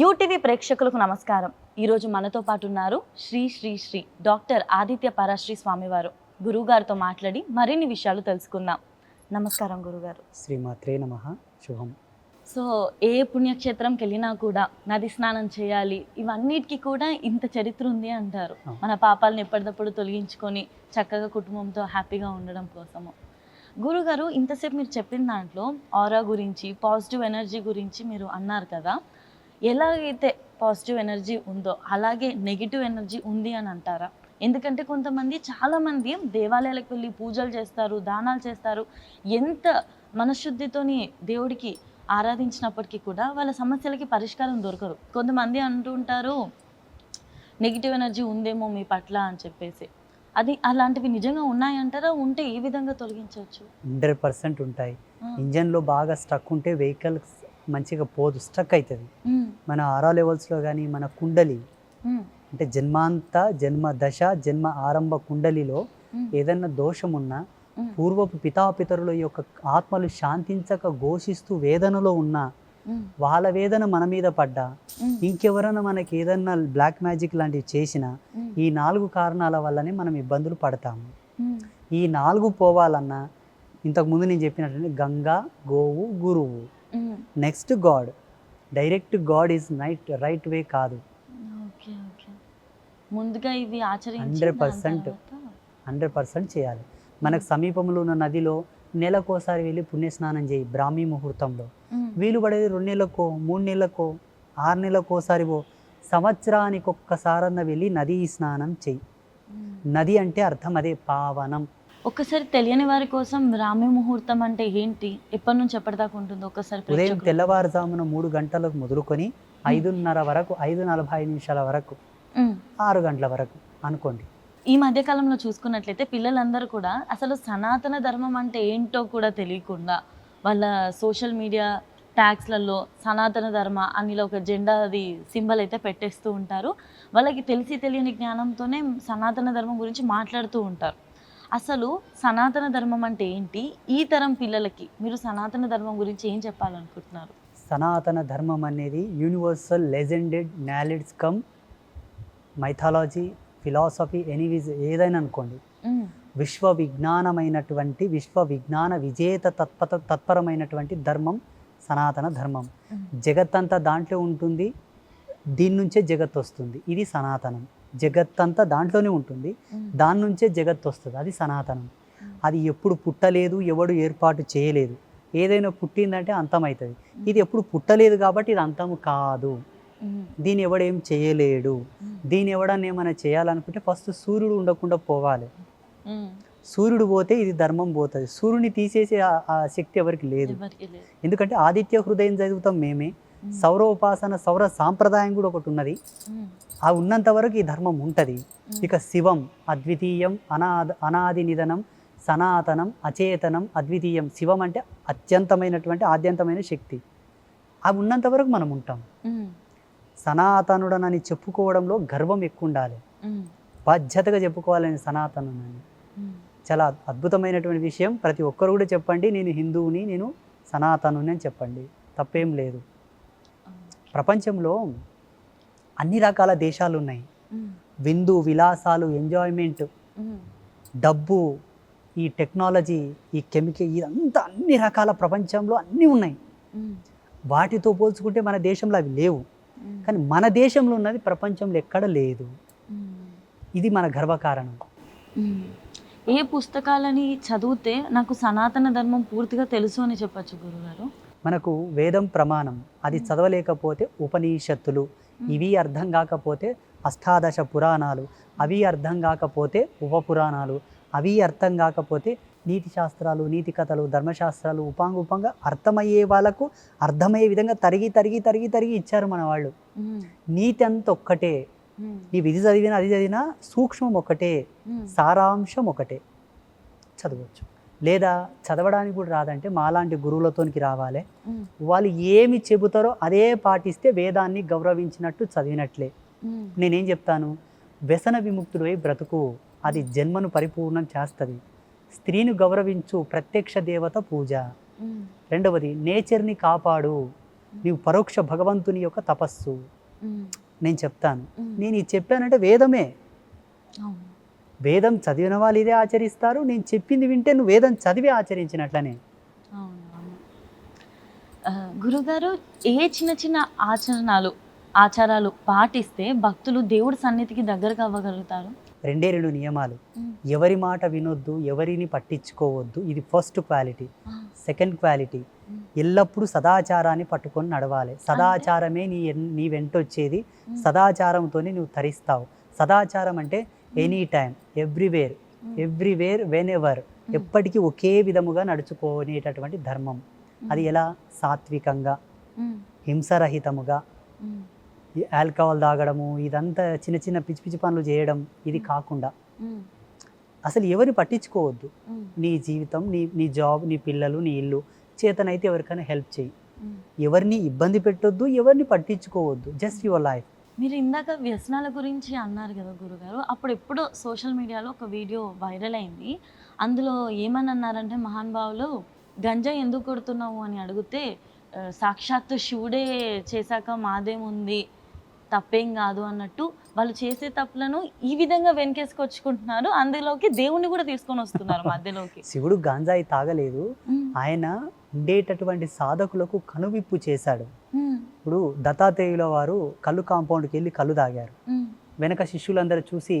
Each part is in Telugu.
యూటీవీ ప్రేక్షకులకు నమస్కారం. ఈరోజు మనతో పాటు ఉన్నారు శ్రీ శ్రీ శ్రీ డాక్టర్ ఆదిత్య పరాశ్రీ స్వామివారు. గురువుగారితో మాట్లాడి మరిన్ని విషయాలు తెలుసుకుందాం. నమస్కారం గురుగారు శ్రీమాత్రే నమ. శుభం. సో ఏ పుణ్యక్షేత్రంకి వెళ్ళినా కూడా నది స్నానం చేయాలి ఇవన్నిటికీ కూడా ఇంత చరిత్ర ఉంది అంటారు. మన పాపాలను ఎప్పటికప్పుడు తొలగించుకొని చక్కగా కుటుంబంతో హ్యాపీగా ఉండడం కోసము. గురుగారు ఇంతసేపు మీరు చెప్పిన దాంట్లో ఆరా గురించి పాజిటివ్ ఎనర్జీ గురించి మీరు అన్నారు కదా. ఎలాగైతే పాజిటివ్ ఎనర్జీ ఉందో అలాగే నెగిటివ్ ఎనర్జీ ఉంది అని అంటారా? ఎందుకంటే కొంతమంది చాలామంది దేవాలయాలకు వెళ్ళి పూజలు చేస్తారు దానాలు చేస్తారు. ఎంత మనశుద్ధితోని దేవుడికి ఆరాధించినప్పటికీ కూడా వాళ్ళ సమస్యలకి పరిష్కారం దొరకదు కొంతమంది అంటూ ఉంటారు నెగిటివ్ ఎనర్జీ ఉందేమో మీ పట్ల అని చెప్పేసి. అది అలాంటివి నిజంగా ఉన్నాయంటారా ఉంటే ఏ విధంగా తొలగించవచ్చు? హండ్రెడ్ పర్సెంట్ ఉంటాయి. ఇంజన్లో బాగా స్ట్రక్ ఉంటే వెహికల్ మంచిగా పోదు స్ట్రక్ అవుతుంది మన ఆరా లెవెల్స్లో కానీ మన కుండలి అంటే జన్మాంత జన్మ దశ జన్మ ఆరంభ కుండలిలో ఏదన్నా దోషం ఉన్నా పూర్వపు పితాపితరుల యొక్క ఆత్మలు శాంతించక ఘోషిస్తూ వేదనలో ఉన్నా వాళ్ళ వేదన మన మీద పడ్డా ఇంకెవరైనా మనకి ఏదన్నా బ్లాక్ మ్యాజిక్ లాంటివి చేసినా ఈ నాలుగు కారణాల వల్లనే మనం ఇబ్బందులు పడతాము. ఈ నాలుగు పోవాలన్నా ఇంతకుముందు నేను చెప్పినట్టు గంగా గోవు గురువు. Next God direct God is night right way కాదు. ముందుగా ఇవి ఆచరించి 100% హండ్రెడ్ పర్సెంట్. చేయాలి. మనకు సమీపంలో ఉన్న నదిలో నెలకోసారి వెళ్ళి పుణ్యస్నానం చేయి బ్రాహ్మీ ముహూర్తంలో. వీలు పడేది రెండు నెలలకో మూడు నెలలకో ఆరు నెలలకోసారి పో. సంవత్సరానికి ఒక్కసారన్న వెళ్ళి నదీ స్నానం చెయ్యి నది అంటే అర్థం అదే పావనం. ఒక్కసారి తెలియని వారి కోసం రామి ముహూర్తం అంటే ఏంటి? ఎప్పటి నుంచి ఎప్పటిదాకా ఉంటుంది ఒక్కసారి ఉదయం తెల్లవారుజామున మూడు గంటలకు మొదలుకొని ఐదున్నర వరకు ఐదు నలభై నిమిషాల వరకు. ఆరు గంటల వరకు అనుకోండి. ఈ మధ్య కాలంలో చూసుకున్నట్లయితే పిల్లలందరూ కూడా అసలు సనాతన ధర్మం అంటే ఏంటో కూడా తెలియకుండా వాళ్ళ సోషల్ మీడియా ట్యాగ్స్లలో సనాతన ధర్మ అని ఒక జెండా అది సింబల్ అయితే పెట్టేస్తూ ఉంటారు. వాళ్ళకి తెలిసి తెలియని జ్ఞానంతోనే సనాతన ధర్మం గురించి మాట్లాడుతూ ఉంటారు. అసలు సనాతన ధర్మం అంటే ఏంటి? ఈ తరం పిల్లలకి మీరు సనాతన ధర్మం గురించి ఏం చెప్పాలనుకుంటున్నారు? సనాతన ధర్మం అనేది universal legended knowledge cum mythology philosophy anyways ఏదైనా అనుకోండి. విశ్వ విజ్ఞానమైనటువంటి విశ్వ విజ్ఞాన విజేత తత్పత తత్పరమైనటువంటి ధర్మం సనాతన ధర్మం. ఉమ్, జగత్తంతా దాంట్లో ఉంటుంది దీని నుంచే జగత్ వస్తుంది ఇది సనాతనం. జగత్తంతా దాంట్లోనే ఉంటుంది. దాని నుంచే జగత్ వస్తుంది. అది సనాతనం. అది ఎప్పుడు పుట్టలేదు ఎవడు ఏర్పాటు చేయలేదు. ఏదైనా పుట్టిందంటే అంతమవుతుంది ఇది ఎప్పుడు పుట్టలేదు కాబట్టి ఇది అంతము కాదు. దీని ఎవడేం చేయలేడు. దీని ఎవడన్నా ఏమైనా చేయాలనుకుంటే ఫస్ట్ సూర్యుడు ఉండకుండా పోవాలి. సూర్యుడు పోతే ఇది ధర్మం పోతుంది. సూర్యుని తీసేసే ఆ- శక్తి ఎవరికి లేదు. ఎందుకంటే ఆదిత్య హృదయం చదువుతాం మేమే. సౌర ఉపాసన సౌర సాంప్రదాయం కూడా ఒకటి ఉన్నది. ఆ ఉన్నంత వరకు ఈ ధర్మం ఉంటుంది. ఇక శివం అద్వితీయం అనాద అనాది నిధనం సనాతనం అచేతనం అద్వితీయం శివం అంటే అత్యంతమైనటువంటి ఆద్యంతమైన శక్తి. అవి ఉన్నంత వరకు మనం ఉంటాం. సనాతనుడనని చెప్పుకోవడంలో గర్వం ఎక్కువ ఉండాలి బాధ్యతగా చెప్పుకోవాలని సనాతనుడని. చాలా అద్భుతమైనటువంటి విషయం. ప్రతి ఒక్కరు కూడా చెప్పండి నేను హిందువుని నేను సనాతనుని అని చెప్పండి. తప్పేం లేదు. ప్రపంచంలో అన్ని రకాల దేశాలు ఉన్నాయి. విందు విలాసాలు ఎంజాయ్మెంట్ డబ్బు ఈ టెక్నాలజీ ఈ కెమికల్ ఇదంతా అన్ని రకాల ప్రపంచంలో అన్నీ ఉన్నాయి. వాటితో పోల్చుకుంటే మన దేశంలో అవి లేవు. కానీ మన దేశంలో ఉన్నది ప్రపంచంలో ఎక్కడ లేదు. ఇది మన గర్వకారణం. ఏ పుస్తకాలని చదివితే నాకు సనాతన ధర్మం పూర్తిగా తెలుసు అని చెప్పచ్చు గురుగారు. మనకు వేదం ప్రమాణం అది. చదవలేకపోతే ఉపనిషత్తులు ఇవి అర్థం కాకపోతే అష్టాదశ పురాణాలు అవి అర్థం కాకపోతే ఉప పురాణాలు అవి అర్థం కాకపోతే నీతి శాస్త్రాలు నీతి కథలు ధర్మశాస్త్రాలు ఉపాంగుపంగా అర్థమయ్యే వాళ్ళకు అర్థమయ్యే విధంగా తరిగి తరిగి తరిగి తరిగి ఇచ్చారు మన వాళ్ళు నీతి అంత ఒక్కటే. నీవు ఇది చదివినా అది చదివినా సూక్ష్మం ఒకటే సారాంశం ఒకటే చదవచ్చు. లేదా చదవడానికి కూడా రాదంటే మాలాంటి గురువులతోనికి రావాలి. వాళ్ళు ఏమి చెబుతారో అదే పాటిస్తే వేదాన్ని గౌరవించినట్టు చదివినట్లే. నేనేం చెప్తాను? వ్యసన విముక్తుడై బ్రతుకు. అది జన్మను పరిపూర్ణం చేస్తుంది. స్త్రీని గౌరవించు ప్రత్యక్ష దేవత పూజ. రెండవది నేచర్ని కాపాడు. నీవు పరోక్ష భగవంతుని యొక్క తపస్సు. నేను చెప్తాను. నేను ఇది చెప్పానంటే వేదమే. వేదం చదివిన వాళ్ళు ఇదే ఆచరిస్తారు. నేను చెప్పింది వింటే నువ్వు వేదం చదివి ఆచరించినట్లనే. గురుగారు ఏ చిన్న చిన్న ఆచరణలు ఆచారాలు పాటిస్తే భక్తులు దేవుడి సన్నిధికి దగ్గరకు అవ్వగలుగుతారు? రెండే రెండు నియమాలు. ఎవరి మాట వినొద్దు ఎవరిని పట్టించుకోవద్దు. ఇది ఫస్ట్ క్వాలిటీ. Second quality. ఎల్లప్పుడూ సదాచారాన్ని పట్టుకొని నడవాలి. సదాచారమే నీ నీ వెంట వచ్చేది ఉమ్, సదాచారంతోనే నువ్వు తరిస్తావు. సదాచారం అంటే any time everywhere everywhere whenever ఎప్పటికీ ఒకే విధముగా నడుచుకునేటటువంటి ధర్మం. అది ఎలా? సాత్వికంగా హింసరహితముగా ఆల్కహాల్ తాగడము ఇదంతా చిన్న చిన్న పిచ్చి పిచ్చి పనులు చేయడం ఇది కాకుండా. అసలు ఎవరిని పట్టించుకోవద్దు. నీ జీవితం నీ నీ జాబ్ నీ పిల్లలు నీ ఇల్లు చేతనైతే ఎవరికైనా హెల్ప్ చేయి. ఎవరిని ఇబ్బంది పెట్టొద్దు ఎవరిని పట్టించుకోవద్దు. Just your life. మీరు ఇందాక వ్యసనాల గురించి అన్నారు కదా గురుగారు అప్పుడు ఎప్పుడో సోషల్ మీడియాలో ఒక వీడియో వైరల్ అయింది. అందులో ఏమని అన్నారంటే మహానుభావులు గంజా ఎందుకు కొడుతున్నావు? అని అడిగితే సాక్షాత్తు శివుడే చేశాక మాదేముంది? తప్పేం కాదు అన్నట్టు వాళ్ళు చేసే తప్పులను ఈ విధంగా వెనకేసుకొచ్చుకుంటున్నారు. అందులోకి దేవుణ్ణి కూడా తీసుకొని వస్తున్నారు మధ్యలోకి. శివుడు గాంజాయి తాగలేదు. ఆయన ఉండేటటువంటి సాధకులకు కనువిప్పు చేశాడు. ఇప్పుడు దత్తాత్రేయుల వారు కళ్ళు కాంపౌండ్కి వెళ్ళి కళ్ళు తాగారు. వెనక శిష్యులందరూ చూసి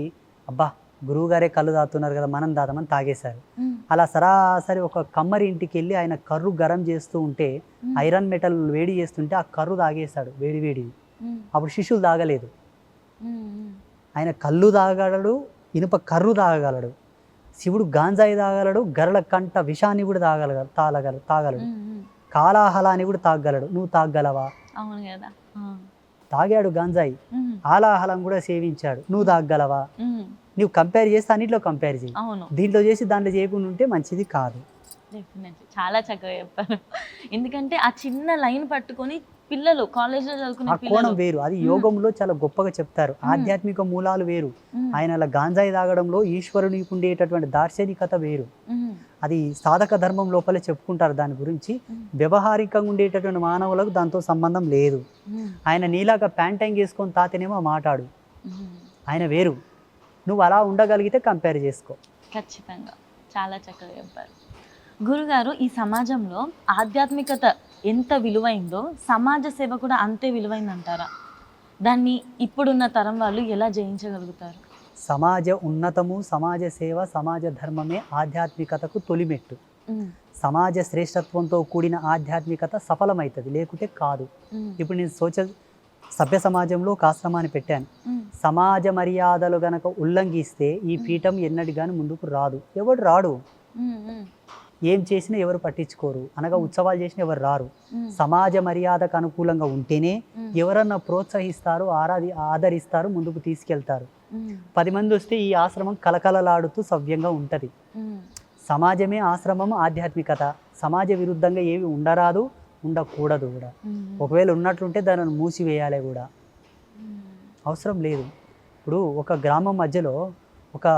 అబ్బా గురువుగారే కళ్ళు తాగుతున్నారు కదా మనం దాదామని తాగేశారు. అలా సరాసరి ఒక కమ్మరి ఇంటికి వెళ్ళి ఆయన కర్రు గరం చేస్తూ ఉంటే ఐరన్ మెటల్ వేడి చేస్తుంటే ఆ కర్రు తాగేశాడు వేడి వేడి అప్పుడు శిష్యులు తాగలేదు. ఆయన కళ్ళు తాగలడు ఇనుప కర్రు తాగలడు శివుడు గాంజాయి తాగలడు గరళ కంట విషాన్ని కూడా తాగల తాగలగల తాగలడు. కాలాహలాన్ని కూడా తాగలడు నువ్వు తాగలవా అవును కదా. తాగాడు గాంజాయి. ఆలాహలం కూడా సేవించాడు. నువ్వు తాగలవా? నువ్వు కంపేర్ చేస్తే అన్నిట్లో కంపేర్ చేయి. అవును. దీంట్లో చేసి దాంట్లో చేయకుండా ఉంటే మంచిది కాదు. డెఫినెట్లీ చాలా చక్కగా చెప్పారు. ఎందుకంటే ఆ చిన్న లైన్ పట్టుకొని పిల్లలు కాలేజ్లో చదువుకునే ఆ కోణం వేరు. అది యోగంలో చాలా గొప్పగా చెప్తారు. ఆధ్యాత్మిక మూలాలు వేరు. ఆయన అలా గాంజాయి తాగడంలో ఈశ్వరునికి ఉండేటటువంటి దార్శనికత వేరు. అది సాధక ధర్మం లోపలే చెప్పుకుంటారు దాని గురించి. వ్యవహారికంగా ఉండేటటువంటి మానవులకు దాంతో సంబంధం లేదు. ఆయన నీలాగా ప్యాంటైన్ చేసుకొని తాతేనేమో మాట్లాడు. ఆయన వేరు. నువ్వు అలా ఉండగలిగితే కంపేర్ చేసుకో. ఖచ్చితంగా. చాలా చక్కగా చెప్పారు. గురుగారు ఈ సమాజంలో ఆధ్యాత్మికత ఎంత విలువైందో సమాజ సేవ కూడా అంతే విలువైందంటారా? దాన్ని ఇప్పుడున్న తరం వాళ్ళు ఎలా జయించగలుగుతారు? సమాజ ఉన్నతము సమాజ సేవ సమాజ ధర్మమే ఆధ్యాత్మికతకు తొలిమెట్టు. సమాజ శ్రేష్టత్వంతో కూడిన ఆధ్యాత్మికత సఫలమవుతుంది లేకుంటే కాదు. ఇప్పుడు నేను సోచ సభ్య సమాజంలో ఒక ఆశ్రమాన్ని పెట్టాను. సమాజ మర్యాదలు గనక ఉల్లంఘిస్తే ఈ పీఠం ఎన్నటి కానీ ముందుకు రాదు. ఎవడు రాడు? ఏం చేసినా ఎవరు పట్టించుకోరు. అనగా ఉత్సవాలు చేసినా ఎవరు రారు. సమాజ మర్యాదకు అనుకూలంగా ఉంటేనే ఎవరన్నా ప్రోత్సహిస్తారు ఆరాధి ఆదరిస్తారు ముందుకు తీసుకెళ్తారు. పది మంది వస్తే ఈ ఆశ్రమం కలకలలాడుతూ సవ్యంగా ఉంటుంది. సమాజమే ఆశ్రమం ఆధ్యాత్మికత. సమాజ విరుద్ధంగా ఏవి ఉండరాదు ఉండకూడదు కూడా. ఒకవేళ ఉన్నట్లుంటే దానిని మూసివేయాలి కూడా. అవసరం లేదు. ఇప్పుడు ఒక గ్రామం మధ్యలో ఒక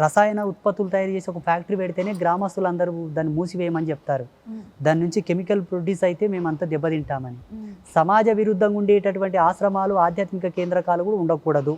రసాయన ఉత్పత్తులు తయారు చేసి ఒక ఫ్యాక్టరీ పెడితేనే గ్రామస్తులందరూ దాన్ని మూసివేయమని చెప్తారు. దాని నుంచి కెమికల్ ప్రొడ్యూస్ అయితే మేమంతా దెబ్బతింటామని. సమాజ విరుద్ధంగా ఉండేటటువంటి ఆశ్రమాలు ఆధ్యాత్మిక కేంద్రకాలు కూడా ఉండకూడదు.